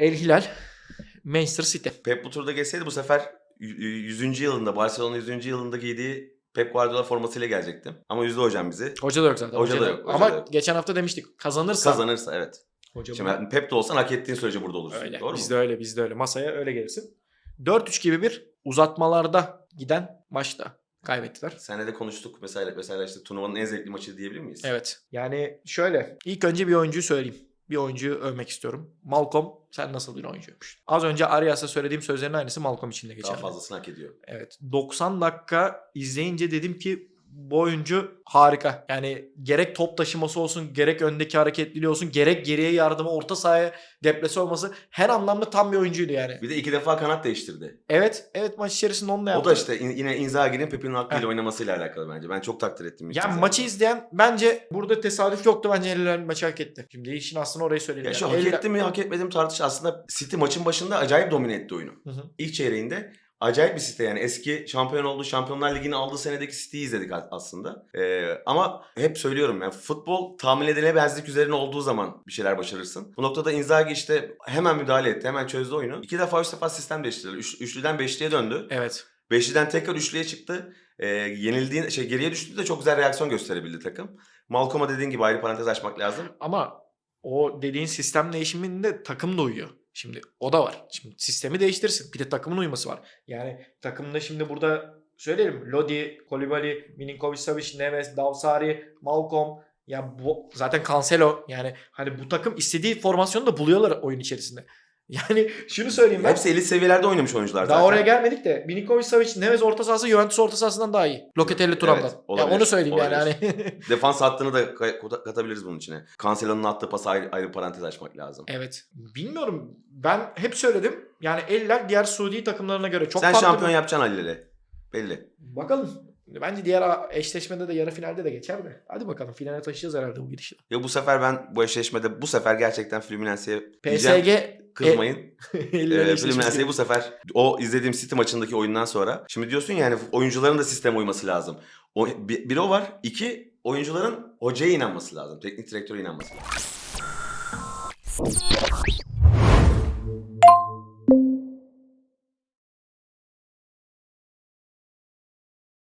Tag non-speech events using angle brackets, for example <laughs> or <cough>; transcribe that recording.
El Hilal, Manchester City. Pep bu turda geçseydi bu sefer y- y- 100. yılında Barcelona 100. yılında giydiği Pep Guardiola formasıyla gelecektim. Ama yüzde hocam bizi. Hoca da yok zaten. Hoca da yok, hoca Ama da yok. geçen hafta demiştik kazanırsa. Kazanırsa evet. Hoca Şimdi Pep de olsan hak ettiğin sürece burada olursun. Öyle. Doğru bizde mu? öyle, bizde öyle. Masaya öyle gelirsin. 4-3 gibi bir uzatmalarda giden maçta kaybettiler. Senle de konuştuk mesela mesela işte turnuvanın en zevkli maçı diyebilir miyiz? Evet. Yani şöyle. ilk önce bir oyuncuyu söyleyeyim. Bir oyuncuyu övmek istiyorum. Malcolm sen nasıl bir oyuncuymuş? Az önce Arias'a söylediğim sözlerin aynısı Malcolm için de Daha geçerli. fazlasını hak ediyor. Evet. 90 dakika izleyince dedim ki bu oyuncu harika. Yani gerek top taşıması olsun, gerek öndeki hareketliliği olsun, gerek geriye yardımı, orta sahaya deplesi olması her anlamda tam bir oyuncuydu yani. Bir de iki defa kanat değiştirdi. Evet, evet maç içerisinde onu da yaptı. O da işte in- yine Inzaghi'nin Pep'in hakkıyla oynamasıyla alakalı bence. Ben çok takdir ettim. Yani maçı izleyen bence burada tesadüf yoktu bence Eller maçı hak etti. Şimdi işin aslında orayı söyleyelim. Ya şu Yani hak Eller- etti mi hak etmedi mi tartış aslında City maçın başında acayip domine etti oyunu. Hı hı. İlk çeyreğinde acayip bir City yani eski şampiyon olduğu Şampiyonlar Ligi'ni aldığı senedeki City'yi izledik aslında. Ee, ama hep söylüyorum yani futbol tahmin edilemezlik üzerine olduğu zaman bir şeyler başarırsın. Bu noktada Inzaghi işte hemen müdahale etti, hemen çözdü oyunu. İki defa üç defa sistem değiştirdi. Üç, üçlüden beşliye döndü. Evet. Beşliden tekrar üçlüye çıktı. Ee, yenildiğin şey geriye düştüğünde de çok güzel reaksiyon gösterebildi takım. Malcolm'a dediğin gibi ayrı parantez açmak lazım. Ama o dediğin sistem değişiminde takım da uyuyor. Şimdi o da var. Şimdi sistemi değiştirsin. Bir de takımın uyuması var. Yani takımda şimdi burada söyleyelim. Lodi, Kolibali, Milinkovic Savic, Neves, Davsari, Malcolm. Ya bu zaten Cancelo. Yani hani bu takım istediği formasyonu da buluyorlar oyun içerisinde. Yani şunu söyleyeyim ben. Hepsi elit seviyelerde oynamış oyuncular Daha zaten. oraya gelmedik de Milinkovic Savic, Neves orta sahası Juventus orta sahasından daha iyi. Locatelli Turam'dan. Evet, ya olabilir, onu söyleyeyim yani olabilir. hani. <laughs> Defans hattını da katabiliriz bunun içine. Cancelo'nun attığı pası ayrı, ayrı parantez açmak lazım. Evet. Bilmiyorum. Ben hep söyledim. Yani eller diğer Suudi takımlarına göre çok Sen farklı. şampiyon yapacaksın Halil'e. Belli. Bakalım. Bence diğer eşleşmede de yarı finalde de geçer de. Hadi bakalım finale taşıyacağız herhalde bu gidişle. Ya bu sefer ben bu eşleşmede bu sefer gerçekten Fluminense'ye diyeceğim, PSG kızmayın. <laughs> eller Ee, Fluminense'yi bu sefer o izlediğim City maçındaki oyundan sonra. Şimdi diyorsun yani oyuncuların da sisteme uyması lazım. O, bir, bir o var. İki oyuncuların hocaya inanması lazım. Teknik direktöre inanması lazım.